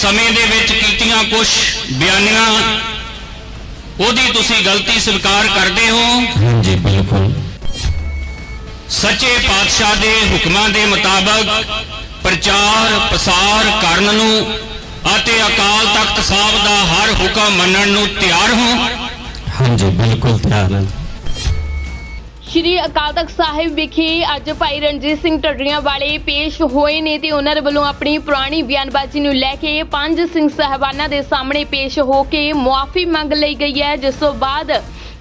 ਸਮੇਂ ਦੇ ਵਿੱਚ ਕੀਤੀਆਂ ਕੁਝ ਬਿਆਨੀਆਂ ਉਹਦੀ ਤੁਸੀਂ ਗਲਤੀ ਸਵੀਕਾਰ ਕਰਦੇ ਹੋ। ਹਾਂਜੀ ਬਿਲਕੁਲ। ਸੱਚੇ ਪਾਤਸ਼ਾਹ ਦੇ ਹੁਕਮਾਂ ਦੇ ਮੁਤਾਬਕ ਪ੍ਰਚਾਰ ਪ੍ਰਸਾਰ ਕਰਨ ਨੂੰ ਅਤੇ ਅਕਾਲ ਤਖਤ ਸਾਹਿਬ ਦਾ ਹਰ ਹੁਕਮ ਮੰਨਣ ਨੂੰ ਤਿਆਰ ਹੋ। ਹਾਂਜੀ ਬਿਲਕੁਲ ਤਿਆਰ ਹਾਂ। ਸ਼੍ਰੀ ਅਕਾਲ ਤਖਤ ਸਾਹਿਬ ਵਿਖੇ ਅੱਜ ਭਾਈ ਰਣਜੀਤ ਸਿੰਘ ਢੱਡਰੀਆਂ ਵਾਲੇ ਪੇਸ਼ ਹੋਏ ਨੇ ਤੇ ਉਹਨਾਂ ਦੇ ਵੱਲੋਂ ਆਪਣੀ ਪੁਰਾਣੀ ਬਿਆਨਬਾਜ਼ੀ ਨੂੰ ਲੈ ਕੇ ਪੰਜ ਸਿੰਘ ਸਹਿਬਾਨਾਂ ਦੇ ਸਾਹਮਣੇ ਪੇਸ਼ ਹੋ ਕੇ ਮੁਆਫੀ ਮੰਗ ਲਈ ਗਈ ਹੈ, ਜਿਸ ਤੋਂ ਬਾਅਦ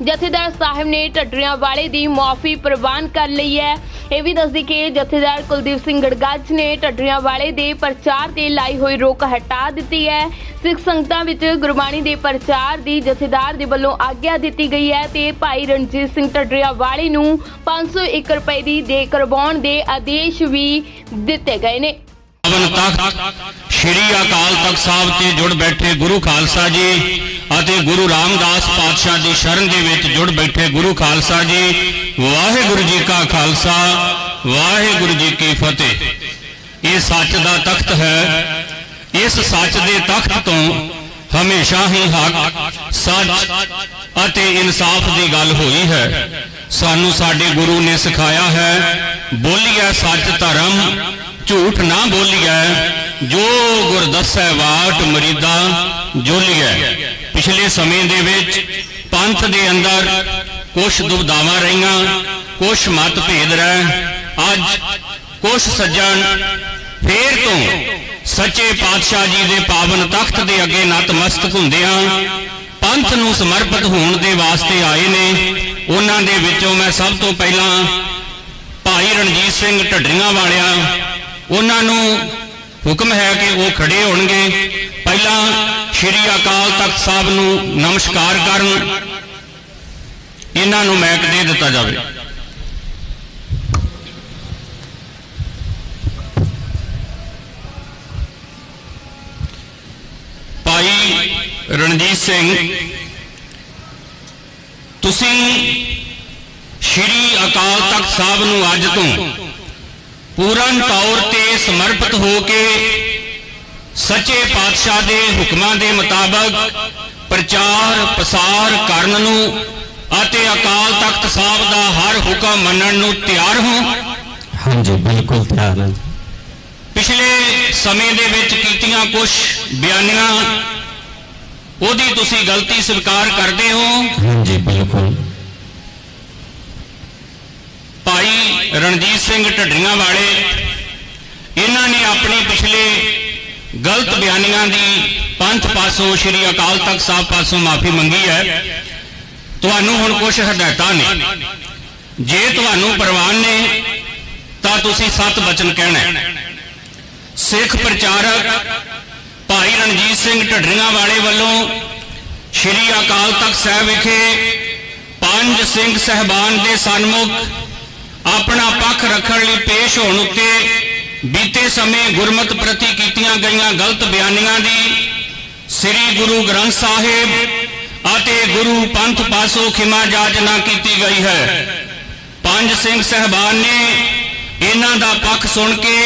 ਜਥੇਦਾਰ ਸਾਹਿਬ ਨੇ ਢੱਡਰੀਆਂ ਵਾਲੇ ਦੀ ਮੁਆਫੀ ਪ੍ਰਵਾਨ ਕਰ ਲਈ ਹੈ। ਇਹ ਵੀ ਦੱਸਦੀ ਕਿ ਜਥੇਦਾਰ ਕੁਲਦੀਪ ਸਿੰਘ ਗੜਗੱਜ ਨੇ ਢੱਡਰੀਆਂ ਵਾਲੇ ਦੇ ਪ੍ਰਚਾਰ ਤੇ ਲਾਈ ਹੋਈ ਰੋਕ ਹਟਾ ਦਿੱਤੀ ਹੈ। ਸਿੱਖ ਸੰਗਤਾਂ ਵਿੱਚ ਗੁਰਬਾਣੀ ਦੇ ਪ੍ਰਚਾਰ ਦੀ ਜਥੇਦਾਰ ਦੇ ਵੱਲੋਂ ਆਗਿਆ ਦਿੱਤੀ ਗਈ ਹੈ ਤੇ ਭਾਈ ਰਣਜੀਤ ਸਿੰਘ ਢੱਡਰੀਆਂ ਵਾਲੇ ਨੂੰ 501 ਰੁਪਏ ਦੀ ਦੇ ਕਰਵਾਉਣ ਦੇ ਆਦੇਸ਼ ਵੀ ਦਿੱਤੇ ਗਏ ਨੇ। ਤਖਤ ਸ੍ਰੀ ਅਕਾਲ ਤਖਤ ਸਾਹਿਬ ਤੇ ਜੁੜ ਬੈਠੇ ਗੁਰੂ ਖਾਲਸਾ ਜੀ। ਅਤੇ ਗੁਰੂ ਰਾਮਦਾਸ ਪਾਤਸ਼ਾਹ ਦੀ ਸ਼ਰਨ ਦੇ ਵਿੱਚ ਜੁੜ ਬੈਠੇ ਗੁਰੂ ਖਾਲਸਾ ਜੀ, ਵਾਹਿਗੁਰੂ ਜੀ ਕਾ ਖਾਲਸਾ, ਵਾਹਿਗੁਰੂ ਜੀ ਕੀ ਫਤਿਹ। ਇਹ ਸੱਚ ਦਾ ਤਖਤ ਹੈ। ਇਸ ਸੱਚ ਦੇ ਤਖਤ ਤੋਂ ਹਮੇਸ਼ਾ ਹੀ ਹੱਕ, ਸੱਚ ਅਤੇ ਇਨਸਾਫ ਦੀ ਗੱਲ ਹੋਈ ਹੈ। ਸਾਨੂੰ ਸਾਡੇ ਗੁਰੂ ਨੇ ਸਿਖਾਇਆ ਹੈ, ਬੋਲੀਐ ਸੱਚ ਧਰਮ, ਝੂਠ ਨਾ ਬੋਲੀਐ, ਜੋ ਗੁਰ ਦੱਸੈ ਬਾਟ ਮਰੀਦਾ, ਜੋਲੀਐ। ਪਿਛਲੇ ਸਮੇਂ ਦੇ ਵਿੱਚ ਪੰਥ ਦੇ ਅੰਦਰ ਕੁਝ ਦੁਬਦਾਵਾਂ ਰਹੀਆਂ ਕੁਝ ਮਤਭੇਦ ਰਹਿ। ਅੱਜ ਕੁਝ ਸੱਜਣ ਫੇਰ ਤੋਂ ਸੱਚੇ ਪਾਤਸ਼ਾਹ ਜੀ ਦੇ ਪਾਵਨ ਤਖਤ ਦੇ ਅੱਗੇ ਨਤਮਸਤਕ ਹੁੰਦਿਆਂ ਪੰਥ ਨੂੰ ਸਮਰਪਿਤ ਹੋਣ ਦੇ ਵਾਸਤੇ ਆਏ ਨੇ। ਉਹਨਾਂ ਦੇ ਵਿੱਚੋਂ ਮੈਂ ਸਭ ਤੋਂ ਪਹਿਲਾਂ ਭਾਈ ਰਣਜੀਤ ਸਿੰਘ ਢੱਡਰੀਆਂ ਵਾਲਿਆਂ, ਉਹਨਾਂ ਨੂੰ ਹੁਕਮ ਹੈ ਕਿ ਉਹ ਖੜੇ ਹੋਣਗੇ। ਪਹਿਲਾਂ ਸ੍ਰੀ ਅਕਾਲ ਤਖਤ ਸਾਹਿਬ ਨੂੰ ਨਮਸਕਾਰ ਕਰਨ। ਇਹਨਾਂ ਨੂੰ ਮੈਕ ਦੇ ਦਿੱਤਾ ਜਾਵੇ। ਭਾਈ ਰਣਜੀਤ ਸਿੰਘ, ਤੁਸੀਂ ਸ੍ਰੀ ਅਕਾਲ ਤਖਤ ਸਾਹਿਬ ਨੂੰ ਅੱਜ ਤੋਂ ਪੂਰਨ ਤੌਰ ਤੇ ਸਮਰਪਿਤ ਹੋ ਕੇ ਸੱਚੇ ਪਾਤਸ਼ਾਹ ਦੇ ਹੁਕਮਾਂ ਦੇ ਮੁਤਾਬਕ ਪ੍ਰਚਾਰ ਪ੍ਰਸਾਰ ਕਰਨ ਨੂੰ ਅਤੇ ਅਕਾਲ ਤਖਤ ਸਾਹਿਬ ਦਾ ਹਰ ਹੁਕਮ ਮੰਨਣ ਨੂੰ ਤਿਆਰ ਹੋ। ਹਾਂਜੀ ਬਿਲਕੁਲ ਤਿਆਰ ਹਾਂ ਪਿਛਲੇ ਸਮੇਂ ਦੇ ਵਿੱਚ ਕੀਤੀਆਂ ਕੁਝ ਬਿਆਨੀਆਂ ਉਹਦੀ ਤੁਸੀਂ ਗਲਤੀ ਸਵੀਕਾਰ ਕਰਦੇ ਹੋ। ਹਾਂਜੀ ਬਿਲਕੁਲ। ਭਾਈ ਰਣਜੀਤ ਸਿੰਘ ਢੱਡਰੀਆਂ ਵਾਲੇ ਇਹਨਾਂ ਨੇ ਆਪਣੇ ਪਿਛਲੇ ਗਲਤ ਬਿਆਨੀਆਂ ਦੀ ਪੰਥ ਪਾਸੋਂ, ਸ੍ਰੀ ਅਕਾਲ ਤਖਤ ਸਾਹਿਬ ਪਾਸੋਂ ਮਾਫੀ ਮੰਗੀ ਹੈ। ਤੁਹਾਨੂੰ ਹੁਣ ਕੁਝ ਹਦਾਇਤਾਂ ਨੇ। ਜੇ ਤੁਹਾਨੂੰ ਪ੍ਰਵਾਨ ਨੇ, ਤਾਂ ਤੁਸੀਂ ਸੱਤ ਬਚਨ ਕਹਿਣਾ ਸਿੱਖ ਪ੍ਰਚਾਰਕ ਭਾਈ ਰਣਜੀਤ ਸਿੰਘ ਢੱਡਰੀਆਂ ਵਾਲੇ ਵੱਲੋਂ ਸ੍ਰੀ ਅਕਾਲ ਤਖਤ ਸਾਹਿਬ ਵਿਖੇ ਪੰਜ ਸਿੰਘ ਸਹਿਬਾਨ ਦੇ ਸਨਮੁਖ ਆਪਣਾ ਪੱਖ ਰੱਖਣ ਲਈ ਪੇਸ਼ ਹੋਣ ਉੱਤੇ ਬੀਤੇ ਸਮੇਂ ਗੁਰਮਤ ਪ੍ਰਤੀ ਕੀਤੀਆਂ ਗਈਆਂ ਗਲਤ ਬਿਆਨੀਆਂ ਦੀ ਸ੍ਰੀ ਗੁਰੂ ਗ੍ਰੰਥ ਸਾਹਿਬ ਅਤੇ ਗੁਰੂ ਪੰਥ ਪਾਸੋਂ ਖਿਮਾ ਜਾਚਨਾ ਕੀਤੀ ਗਈ ਹੈ। ਪੰਜ ਸਿੰਘ ਸਹਿਬਾਨ ਨੇ ਇਹਨਾਂ ਦਾ ਪੱਖ ਸੁਣ ਕੇ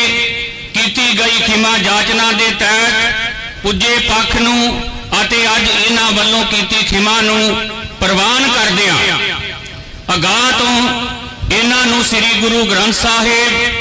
ਕੀਤੀ ਗਈ ਖਿਮਾ ਜਾਚਨਾ ਦੇ ਤਹਿਤ ਪੁੱਜੇ ਪੱਖ ਨੂੰ ਅਤੇ ਅੱਜ ਇਹਨਾਂ ਵੱਲੋਂ ਕੀਤੀ ਖਿਮਾ ਨੂੰ ਪ੍ਰਵਾਨ ਕਰਦਿਆਂ ਅਗਾਹ ਤੋਂ ਇਹਨਾਂ ਨੂੰ ਸ੍ਰੀ ਗੁਰੂ ਗ੍ਰੰਥ ਸਾਹਿਬ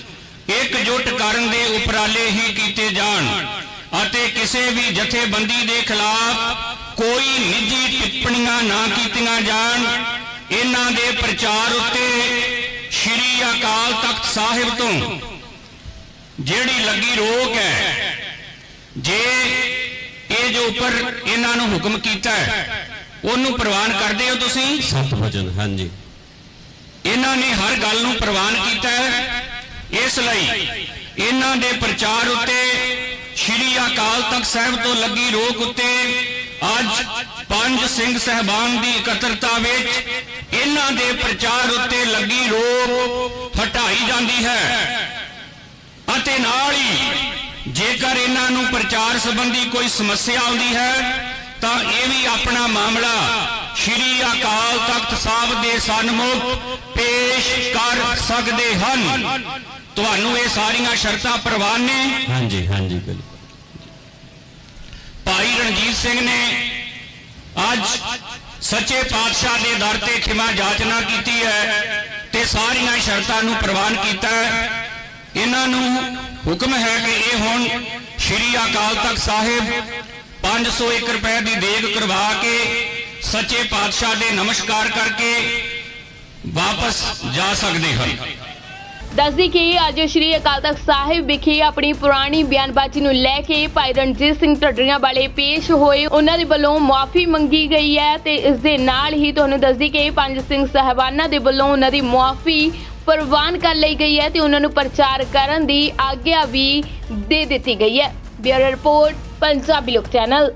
ਇਕਜੁੱਟ ਕਰਨ ਦੇ ਉਪਰਾਲੇ ਹੀ ਕੀਤੇ ਜਾਣ ਅਤੇ ਕਿਸੇ ਵੀ ਜਥੇਬੰਦੀ ਦੇ ਖਿਲਾਫ ਕੋਈ ਨਿੱਜੀ ਟਿੱਪਣੀਆਂ ਨਾ ਕੀਤੀਆਂ ਜਾਣ ਇਹਨਾਂ ਦੇ ਪ੍ਰਚਾਰ ਉੱਤੇ ਸ਼੍ਰੀ ਅਕਾਲ ਤਖਤ ਸਾਹਿਬ ਤੋਂ ਜਿਹੜੀ ਲੱਗੀ ਰੋਕ ਹੈ ਜੇ ਇਹ ਜੋ ਉੱਪਰ ਇਹਨਾਂ ਨੂੰ ਹੁਕਮ ਕੀਤਾ ਹੈ ਉਹਨੂੰ ਪ੍ਰਵਾਨ ਕਰਦੇ ਹੋ ਤੁਸੀਂ? ਸਤ ਵਚਨ ਹਾਂਜੀ। ਇਹਨਾਂ ਨੇ ਹਰ ਗੱਲ ਨੂੰ ਪ੍ਰਵਾਨ ਕੀਤਾ ਹੈ ਇਸ ਲਈ ਇਹਨਾਂ ਦੇ ਪ੍ਰਚਾਰ ਉੱਤੇ ਸ਼੍ਰੀ ਅਕਾਲ ਤਖਤ ਸਾਹਿਬ ਤੋਂ ਲੱਗੀ ਰੋਕ ਉੱਤੇ ਅੱਜ ਪੰਜ ਸਿੰਘ ਸਹਿਬਾਨ ਦੀ ਇਕੱਤਰਤਾ ਵਿੱਚ ਇਹਨਾਂ ਦੇ ਪ੍ਰਚਾਰ ਉੱਤੇ ਲੱਗੀ ਰੋਕ ਹਟਾਈ ਜਾਂਦੀ ਹੈ। ਅਤੇ ਨਾਲ ਹੀ ਜੇਕਰ ਇਹਨਾਂ ਨੂੰ ਪ੍ਰਚਾਰ ਸੰਬੰਧੀ ਕੋਈ ਸਮੱਸਿਆ ਆਉਂਦੀ ਹੈ, ਤਾਂ ਇਹ ਵੀ ਆਪਣਾ ਮਾਮਲਾ ਸ਼੍ਰੀ ਅਕਾਲ ਤਖਤ ਸਾਹਿਬ ਦੇ ਸਨਮੁਖ ਪੇਸ਼ ਕਰ ਸਕਦੇ ਹਨ। ਤੁਹਾਨੂੰ ਇਹ ਸਾਰੀਆਂ ਸ਼ਰਤਾਂ ਪ੍ਰਵਾਨ ਨੇ। ਹਾਂਜੀ ਹਾਂਜੀ ਬਿਲਕੁਲ। ਭਾਈ ਰਣਜੀਤ ਸਿੰਘ ਨੇ ਅੱਜ ਸੱਚੇ ਪਾਤਸ਼ਾਹ ਦੇ ਦਰ ਤੇ ਖਿਮਾ ਜਾਚਨਾ ਕੀਤੀ ਹੈ ਤੇ ਸਾਰੀਆਂ ਸ਼ਰਤਾਂ ਨੂੰ ਪ੍ਰਵਾਨ ਕੀਤਾ ਹੈ। ਇਹਨਾਂ ਨੂੰ ਹੁਕਮ ਹੈ ਕਿ ਇਹ ਹੁਣ ਸ਼੍ਰੀ ਅਕਾਲ ਤਖਤ ਸਾਹਿਬ 501 ਰੁਪਏ ਦੀ ਦੇਗ ਕਰਵਾ ਕੇ ਸੱਚੇ ਪਾਤਸ਼ਾਹ ਦੇ ਨਮਸਕਾਰ ਕਰਕੇ ਵਾਪਸ ਜਾ ਸਕਦੇ ਹਨ। ਦੱਸਦੀ ਕਿ ਅੱਜ ਸ਼੍ਰੀ ਅਕਾਲ ਤਖਤ ਸਾਹਿਬ ਵਿਖੇ ਆਪਣੀ ਪੁਰਾਣੀ ਬਿਆਨਬਾਜ਼ੀ ਨੂੰ ਲੈ ਕੇ ਭਾਈ ਰਣਜੀਤ ਸਿੰਘ ਢੱਡਰੀਆਂ ਵਾਲੇ ਪੇਸ਼ ਹੋਏ। ਉਹਨਾਂ ਦੇ ਵੱਲੋਂ ਮੁਆਫੀ ਮੰਗੀ ਗਈ ਹੈ ਤੇ ਇਸ ਦੇ ਨਾਲ ਹੀ ਤੁਹਾਨੂੰ ਦੱਸਦੀ ਕਿ ਪੰਜ ਸਿੰਘ ਸਹਿਬਾਨਾਂ ਦੇ ਵੱਲੋਂ ਉਹਨਾਂ ਦੀ ਮੁਆਫੀ ਪ੍ਰਵਾਨ ਕਰ ਲਈ ਗਈ ਹੈ ਤੇ ਉਹਨਾਂ ਨੂੰ ਪ੍ਰਚਾਰ ਕਰਨ ਦੀ ਆਗਿਆ ਵੀ ਦੇ ਦਿੱਤੀ ਗਈ ਹੈ। ਬਿਊਰੋ ਰਿਪੋਰਟ, ਪੰਜਾਬੀ ਲੋਕ ਚੈਨਲ।